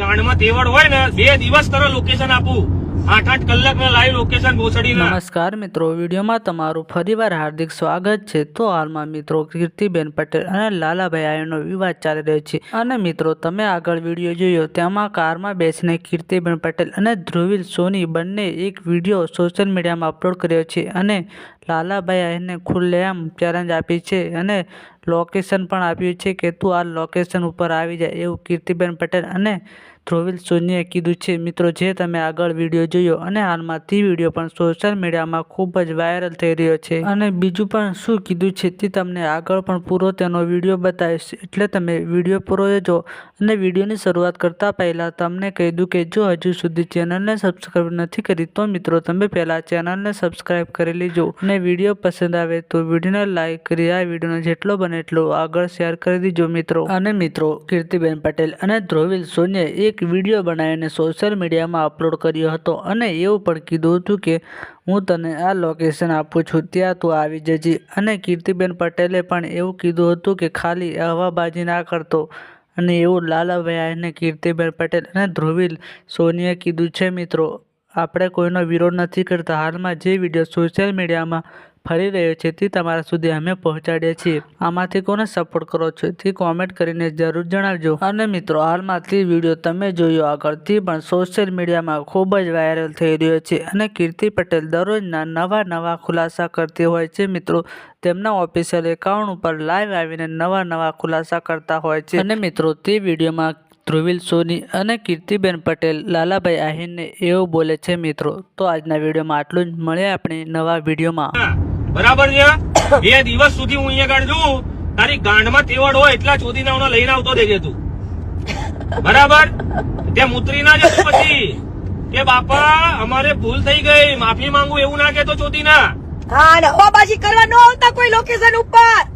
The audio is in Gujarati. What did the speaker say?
ગાંડમાં તેવડ હોય નમસ્કાર મિત્રો, વિડીયોમાં તમારું ફરીવાર હાર્દિક સ્વાગત છે. તો હાલમાં મિત્રો કીર્તિબેન પટેલ અને લાલાભાઈ આયનો વિવાદ ચાલી રહ્યો છે. અને મિત્રો, તમે આગળ વીડિયો જોયો, તેમાં કારમાં બેસીને કીર્તિબેન પટેલ અને ધ્રુવીલ સોની બંને એક વીડિયો સોશિયલ મીડિયામાં અપલોડ કર્યો છે. અને લાલાભાઈ આયને ખુલ્લેઆમ ચેલેન્જ આપી છે. અને લોકેશન પણ આપ્યું છે કે તું આ લોકેશન ઉપર આવી જાય એવું કીર્તિબેન પટેલ અને ધ્રુવિલ સોનીએ કીધું છે. મિત્રો, જે તમે આગળ વીડિયો જોયો અને હાલમાં તે વીડિયો પણ સોશિયલ મીડિયામાં ખૂબ જ વાયરલ થઈ રહ્યો છે. અને બીજું પણ શું કીધું છે તે તમને આગળ પણ પૂરો તેનો વીડિયો બતાવીશ. એટલે તમે વીડિયો પૂરો જોજો અને વિડીયોની શરૂઆત કરતાં પહેલાં તમને કહી દઉં કે જો હજુ સુધી ચેનલને સબસ્ક્રાઈબ નથી કરી તો મિત્રો, તમે પહેલાં ચેનલને સબસ્ક્રાઈબ કરી લેજો. અને વીડિયો પસંદ આવે તો વિડીયોને લાઈક કરી, આ વિડીયોને જેટલો બને એટલો આગળ શેર કરી દીજો, મિત્રો. અને મિત્રો, કીર્તિબેન પટેલ અને ધ્રુવિલ સોનીએ એક વીડિયો બનાવીને સોશિયલ મીડિયામાં અપલોડ કર્યો હતો અને એવું પણ કીધું હતું કે, હું તને આ લોકેશન આપું છું, ત્યાં તું આવી જજે. અને કીર્તિબેન પટેલે પણ એવું કીધું હતું કે, ખાલી હવાબાજી ના કરતો. અને એવું લાલાભાઈ અને કીર્તિબેન પટેલ અને ધ્રુવિલ સોનીએ કીધું છે, મિત્રો. આપણે કોઈનો વિરોધ નથી કરતા. હાલમાં જે વીડિયો સોશિયલ મીડિયામાં ફરી રહ્યો છે તે તમારા સુધી અમે પહોંચાડીએ છીએ. આમાંથી કોને સપોર્ટ કરો છો તે કોમેન્ટ કરીને જરૂર જણાવજો. અને મિત્રો, હાલમાં તે વીડિયો તમે જોયો આગળથી પણ સોશિયલ મીડિયામાં ખૂબ જ વાયરલ થઈ રહ્યો છે અને કીર્તિ પટેલ દરરોજના નવા નવા ખુલાસા કરતી હોય છે. મિત્રો, તેમના ઓફિશિયલ એકાઉન્ટ ઉપર લાઈવ આવીને નવા નવા ખુલાસા કરતા હોય છે. અને મિત્રો, તે વિડીયોમાં ધ્રુવીલ સોની અને કીર્તિબેન પટેલ લાલાભાઈ આહિરને એવું બોલે છે મિત્રો. તો આજના વિડીયોમાં આટલું જ. મળે આપણે નવા વિડીયોમાં. બરાબર છે? બે દિવસ સુધી હું અહીંયા આગળ છું. તારી ગાંડમાં તેવડ હોય એટલા ચોદીનાઓને લઈને આવતો દેજે તું. બરાબર? ત્યાં ઉતરી ના જતું પછી. કે બાપા અમારે ભૂલ થઈ ગઈ. માફી માંગુ એવું ના કેતો ચોદીના હા બાજી કરવા ન આવતા કોઈ લોકેશન ઉપર.